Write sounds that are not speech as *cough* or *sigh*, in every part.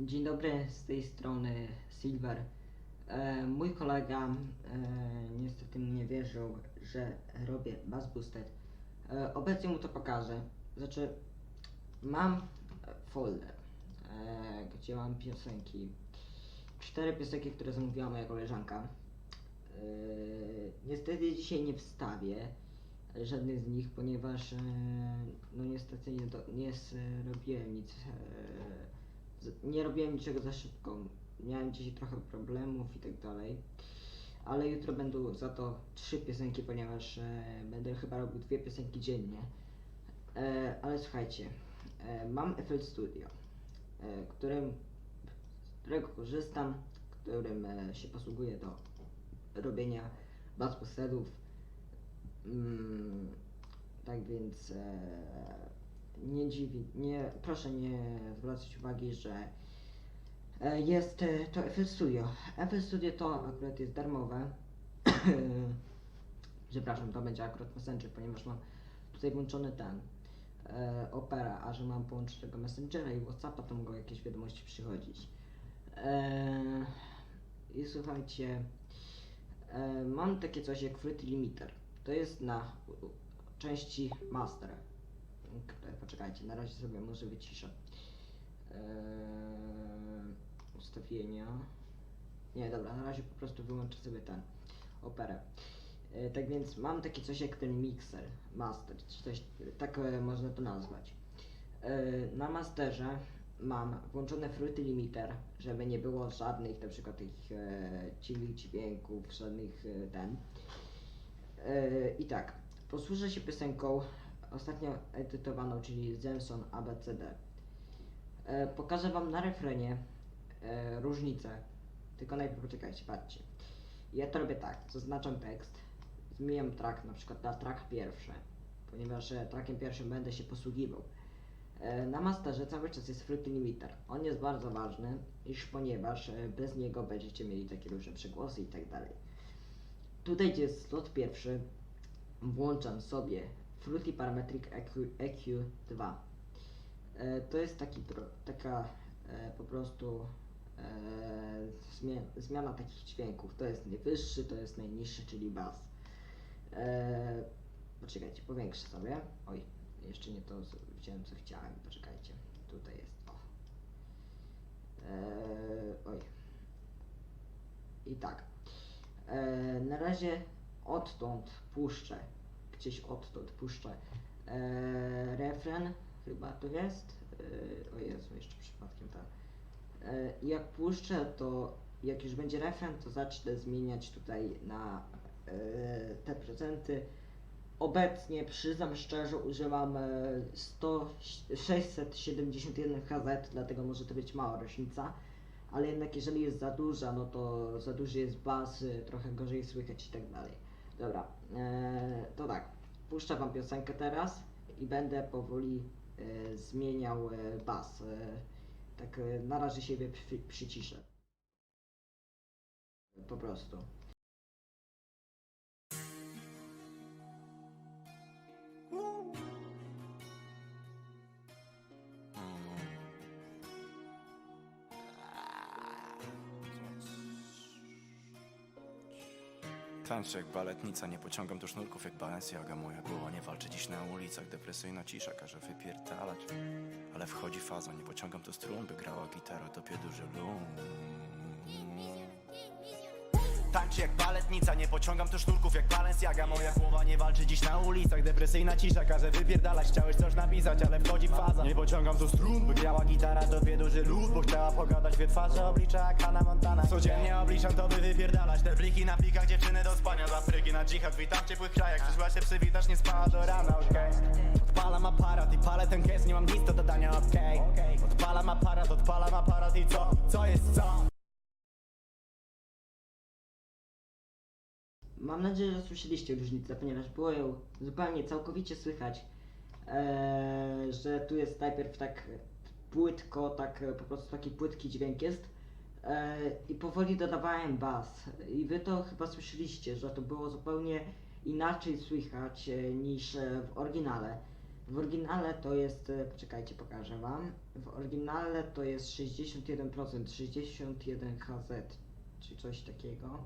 Dzień dobry, z tej strony Silver. E, mój kolega e, niestety nie wierzył, że robię Bass Boosted. E, obecnie mu to pokażę. Znaczy, mam folder, e, gdzie mam piosenki. Cztery piosenki, które zamówiła moja koleżanka. E, niestety dzisiaj nie wstawię żadnych z nich, ponieważ e, no niestety nie, do, nie zrobiłem nic. E, nie robiłem niczego za szybko. Miałem dzisiaj trochę problemów i tak dalej. Ale jutro będą za to trzy piosenki, ponieważ e, będę chyba robił dwie piosenki dziennie. E, ale słuchajcie, e, mam FL Studio, e, którym, którego korzystam, którym e, się posługuję do robienia boostedów. Mm, tak więc e, nie dziwi, nie, proszę nie zwracać uwagi, że e, jest e, to FL Studio. Studio to akurat jest darmowe. *clears throat* Przepraszam, to będzie akurat Messenger, ponieważ mam tutaj włączony ten e, Opera, a że mam połączonego Messengera i Whatsappa, to mogą jakieś wiadomości przychodzić. E, I słuchajcie, e, mam takie coś jak Fruity Limiter. To jest na części Master. Poczekajcie, na razie sobie może wyciszę. Eee, ustawienia. Nie, dobra, na razie po prostu wyłączę sobie ten operę. E, tak więc mam takie coś jak ten mixer, master, czy coś, tak e, można to nazwać. E, na masterze mam włączone Fruity Limiter, żeby nie było żadnych na przykład tych e, dźwięków, żadnych e, ten. E, I tak, posłużę się piosenką ostatnio edytowaną, czyli Zenson ABCD. E, pokażę Wam na refrenie e, różnicę. Tylko najpierw poczekajcie, patrzcie. Ja to robię tak, zaznaczam tekst, zmieniam track na przykład na track pierwszy, ponieważ e, trackiem pierwszym będę się posługiwał. E, na masterze cały czas jest Fruity Limiter. On jest bardzo ważny, iż ponieważ e, bez niego będziecie mieli takie różne przegłosy i tak dalej. Tutaj gdzie jest slot pierwszy, włączam sobie Fruity Parametric EQ, EQ2. E, to jest taki, taka e, po prostu e, zmia, zmiana takich dźwięków. To jest najwyższy, to jest najniższy, czyli bas. E, poczekajcie, powiększę sobie. Oj, jeszcze nie to wziąłem co chciałem. Poczekajcie, tutaj jest. E, oj. I tak. E, na razie odtąd puszczę, gdzieś odtąd puszczę e, refren, chyba to jest. E, o Jezu, jeszcze przypadkiem tak. E, jak puszczę, to jak już będzie refren, to zacznę zmieniać tutaj na e, te procenty. Obecnie, przyznam szczerze, używam e, 100, 671 HZ, dlatego może to być mała różnica ale jednak jeżeli jest za duża, no to za duży jest bas, y, trochę gorzej słychać i tak dalej. Dobra, e, to tak, puszczę wam piosenkę teraz i będę powoli e, zmieniał e, bas. E, tak e, na razie siebie przy, przyciszę. Po prostu. Tańczę jak baletnica, nie pociągam do sznurków jak Balenciaga. Moja głowa nie walczy dziś na ulicach. Depresyjna cisza każe wypierdalać. Ale wchodzi faza, nie pociągam tu strun By grała gitara, topie duży lum Tańczę jak baletnica, nie pociągam tu sznurków jak Balenciaga. Moja głowa nie walczy dziś na ulicach Depresyjna cisza. Każe wypierdalać Chciałeś coś napisać, ale wchodzi faza. Nie pociągam tu strun, by grała gitara topie duży lód Bo chciała pogadać dwie twarze oblicza jak Hannah Montana. Codziennie obliczam to by wypierdalać. Te pliki na plikach dziewczyny do spania. Za frygi na dżihad, witam w ciepłych krajach Przyszła się przywitać, nie spała do rana, okej. Odpalam aparat i palę ten kes, nie mam nic do dodania, okej. Odpalam aparat, odpalam aparat i co? Co jest co? Mam nadzieję, że słyszeliście różnicę, ponieważ było ją zupełnie całkowicie słychać, e, że tu jest najpierw tak płytko, tak po prostu taki płytki dźwięk jest e, i powoli dodawałem bas i wy to chyba słyszeliście, że to było zupełnie inaczej słychać e, niż e, w oryginale. W oryginale to jest, e, poczekajcie, pokażę wam. W oryginale to jest 61%, 61 HZ, czy coś takiego.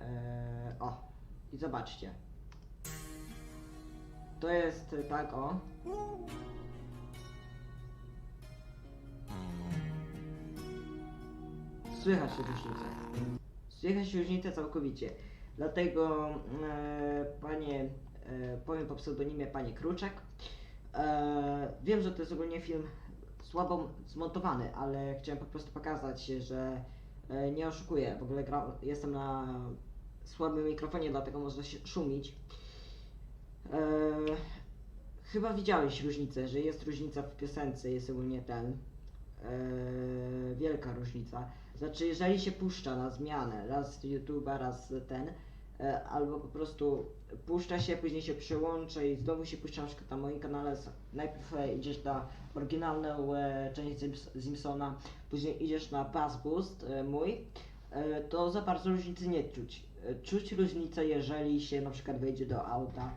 Eee, o, i zobaczcie. To jest e, tak, o. Słychać różnicę. Słychać różnicę całkowicie. Dlatego, e, panie, e, powiem po pseudonimie Panie Kruczek. E, wiem, że to jest ogólnie film słabo zmontowany, ale chciałem po prostu pokazać, że e, nie oszukuję. W ogóle gra, jestem na słabym mikrofonie, dlatego można się szumić. E, chyba widziałeś różnicę, że jest różnica w piosence, jest ogólnie ten. E, wielka różnica. Znaczy, jeżeli się puszcza na zmianę, raz YouTube'a, raz ten, e, albo po prostu puszcza się, później się przełącza i znowu się puszcza na przykład na moim kanale, najpierw e, idziesz na oryginalną e, część Simpsona, później idziesz na Bass Boost e, mój, e, to za bardzo różnicy nie czuć. E, Czuć różnicę, jeżeli się na przykład wejdzie do auta,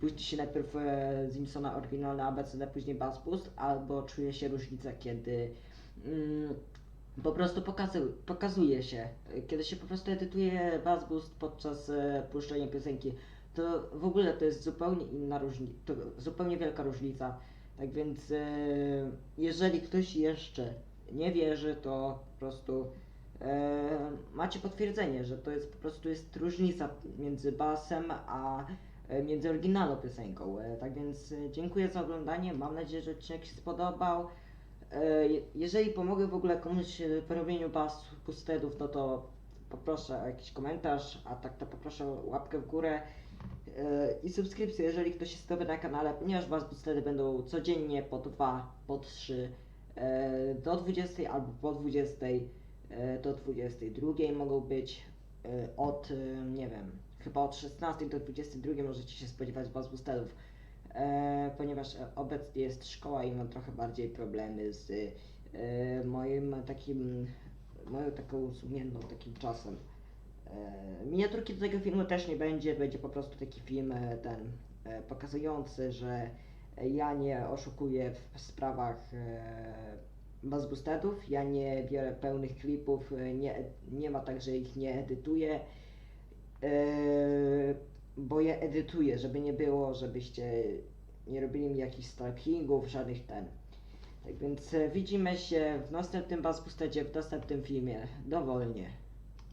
puści się najpierw e, Simpsona oryginalne ABCD, później Bass Boost, albo czuje się różnicę, kiedy mm, po prostu pokazu, pokazuje się, e, kiedy się po prostu edytuje Bass Boost podczas e, puszczenia piosenki, to w ogóle to jest zupełnie inna różnica, zupełnie wielka różnica. Tak więc e, jeżeli ktoś jeszcze nie wierzy, to po prostu e, macie potwierdzenie, że to jest po prostu jest różnica między basem a e, między oryginalną piosenką. E, tak więc e, dziękuję za oglądanie. Mam nadzieję, że odcinek się spodobał. E, je- jeżeli pomogę w ogóle komuś e, w robieniu bas pustedów, no to poproszę o jakiś komentarz, a tak to poproszę o łapkę w górę e, i subskrypcję, jeżeli ktoś jest nowy na kanale, ponieważ bas pustedy będą codziennie po dwa, po trzy, e, do 20 albo po 20, e, do 22 mogą być e, od, e, nie wiem, chyba od 16 do 22 możecie się spodziewać e, ponieważ e, obecnie jest szkoła i mam trochę bardziej problemy z e, moim takim, moją taką sumienną takim czasem. E, miniaturki do tego filmu też nie będzie, będzie po prostu taki film e, ten e, pokazujący, że ja nie oszukuję w sprawach e, buzzboostedów, ja nie biorę pełnych klipów, e, nie, nie ma tak, że ich nie edytuję. Eee, bo je edytuję, żeby nie było, żebyście nie robili mi jakichś stalkingów, żadnych ten. Tak więc e, widzimy się w następnym Bass Boostedzie, w następnym filmie. Dowolnie.